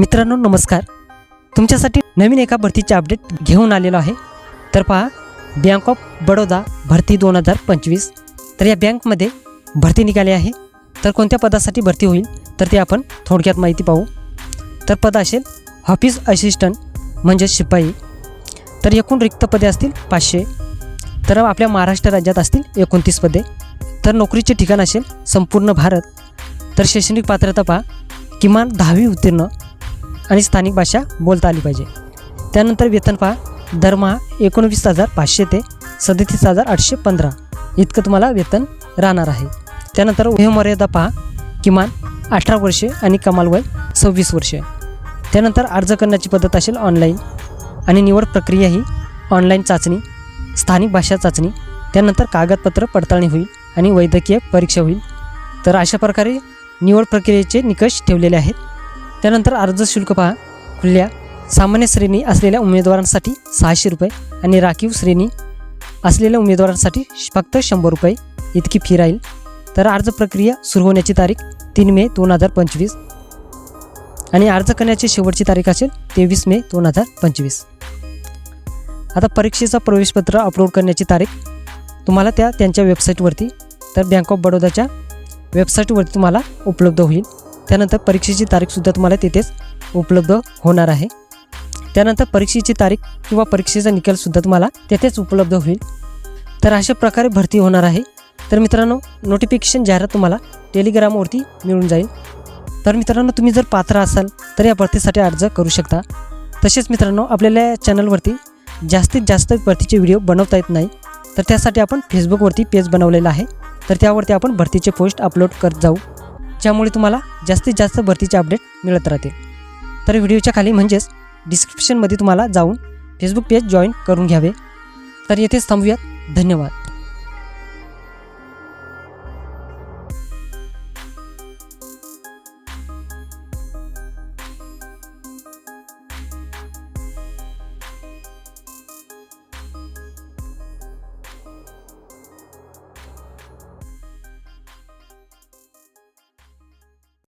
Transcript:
मित्रांनो नमस्कार. तुमच्यासाठी नवीन एका भरतीचे अपडेट घेऊन आलेलो आहे. तर पहा बँक ऑफ बडोदा भरती दोन हजार पंचवीस. तर या बँकमध्ये भरती निघाली आहे. तर कोणत्या पदासाठी भरती होईल तर ते आपण थोडक्यात माहिती पाहू. तर पद असेल ऑफिस असिस्टंट म्हणजेच शिपाई. तर एकूण रिक्त पदे असतील पाचशे. तर आपल्या महाराष्ट्र राज्यात असतील एकोणतीस पदे. तर नोकरीचे ठिकाण असेल संपूर्ण भारत. तर शैक्षणिक पात्रता पहा किमान दहावी उत्तीर्ण. आणि स्थानिक भाषा बोलता आली पाहिजे. त्यानंतर वेतन पहा. दरमहा एकोणवीस हजार पाचशे ते सदतीस हजार आठशे पंधरा. इतकं तुम्हाला वेतन राहणार आहे. त्यानंतर वयोमर्यादा पहा. किमान अठरा वर्षे आणि कमाल वय सव्वीस वर्षे. त्यानंतर अर्ज करण्याची पद्धत असेल ऑनलाईन आणि निवड प्रक्रिया ही ऑनलाईन चाचणी स्थानिक भाषा चाचणी त्यानंतर कागदपत्र पडताळणी होईल आणि वैद्यकीय परीक्षा होईल. तर अशा प्रकारे निवड प्रक्रियेचे निकष ठेवलेले आहेत. त्यानंतर अर्ज शुल्क पहा. खुल्या सामान्य श्रेणी असलेल्या उमेदवारांसाठी सहाशे रुपये आणि राखीव श्रेणी असलेल्या उमेदवारांसाठी फक्त शंभर रुपये इतकी फी राहील. तर अर्ज प्रक्रिया सुरू होण्याची तारीख तीन मे दोन हजार पंचवीस आणि अर्ज करण्याची शेवटची तारीख असेल तेवीस मे दोन हजार पंचवीस. आता परीक्षेचा प्रवेशपत्र अपलोड करण्याची तारीख तुम्हाला त्या त्यांच्या वेबसाईटवरती तर बँक ऑफ बडोदाच्या वेबसाईटवरती तुम्हाला उपलब्ध होईल. त्यानंतर परीक्षेची तारीखसुद्धा तुम्हाला तिथेच उपलब्ध होणार आहे. त्यानंतर परीक्षेची तारीख किंवा परीक्षेचा निकालसुद्धा तुम्हाला तेथेच उपलब्ध होईल. तर अशा प्रकारे भरती होणार आहे. तर मित्रांनो नोटिफिकेशन जाहिरात तुम्हाला टेलिग्रामवरती मिळून जाईल. तर मित्रांनो तुम्ही जर पात्र असाल तर या भरतीसाठी अर्ज करू शकता. तसेच मित्रांनो आपल्याला या चॅनलवरती जास्तीत जास्त भरतीचे व्हिडिओ बनवता येत नाही. तर त्यासाठी आपण फेसबुकवरती पेज बनवलेला आहे. तर त्यावरती आपण भरतीचे पोस्ट अपलोड करत जाऊ. ज्यामुळे तुम्हाला जास्तीत जास्त भरतीचे अपडेट मिळत राहतील. तर व्हिडिओच्या खाली म्हणजेच डिस्क्रिप्शनमध्ये तुम्हाला जाऊन फेसबुक पेज जॉईन करून घ्यावे. तर येथेच थांबूयात. धन्यवाद.